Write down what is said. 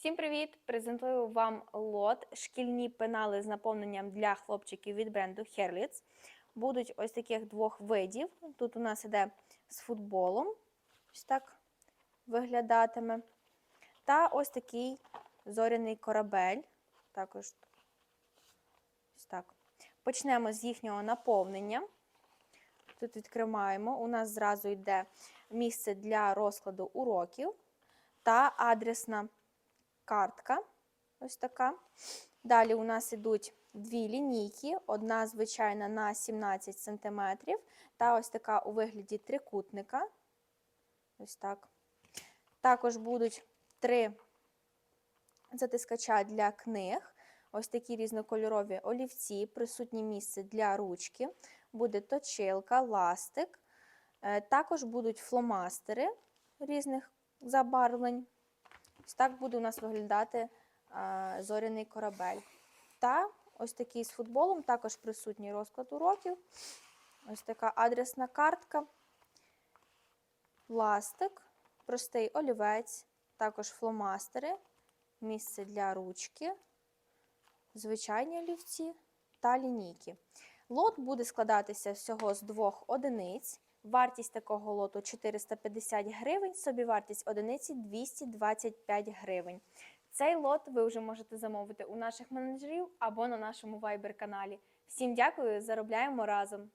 Всім привіт! Презентую вам лот шкільні пенали з наповненням для хлопчиків від бренду Herlitz. Будуть ось таких двох видів. Тут у нас іде з футболом, ось так виглядатиме. Та ось такий зоряний корабель. Також ось так. Почнемо з їхнього наповнення. Тут відкриваємо. У нас зразу йде місце для розкладу уроків та адресна картка. Ось така. Далі у нас йдуть дві лінійки. Одна звичайна на 17 см, та ось така у вигляді трикутника. Ось так. Також будуть три затискача для книг. Ось такі різнокольорові олівці, присутнє місце для ручки, буде точилка, ластик. Е, Також будуть фломастери різних забарвлень. Ось так буде у нас виглядати а, зоряний корабель. Та ось такий з футболом, також присутній розклад уроків. Ось така адресна картка, ластик, простий олівець, також фломастери, місце для ручки, звичайні олівці та лінійки. Лот буде складатися всього з двох одиниць. Вартість такого лоту 450 гривень, собівартість одиниці 225 гривень. Цей лот ви вже можете замовити у наших менеджерів або на нашому вайбер-каналі. Всім дякую, заробляємо разом!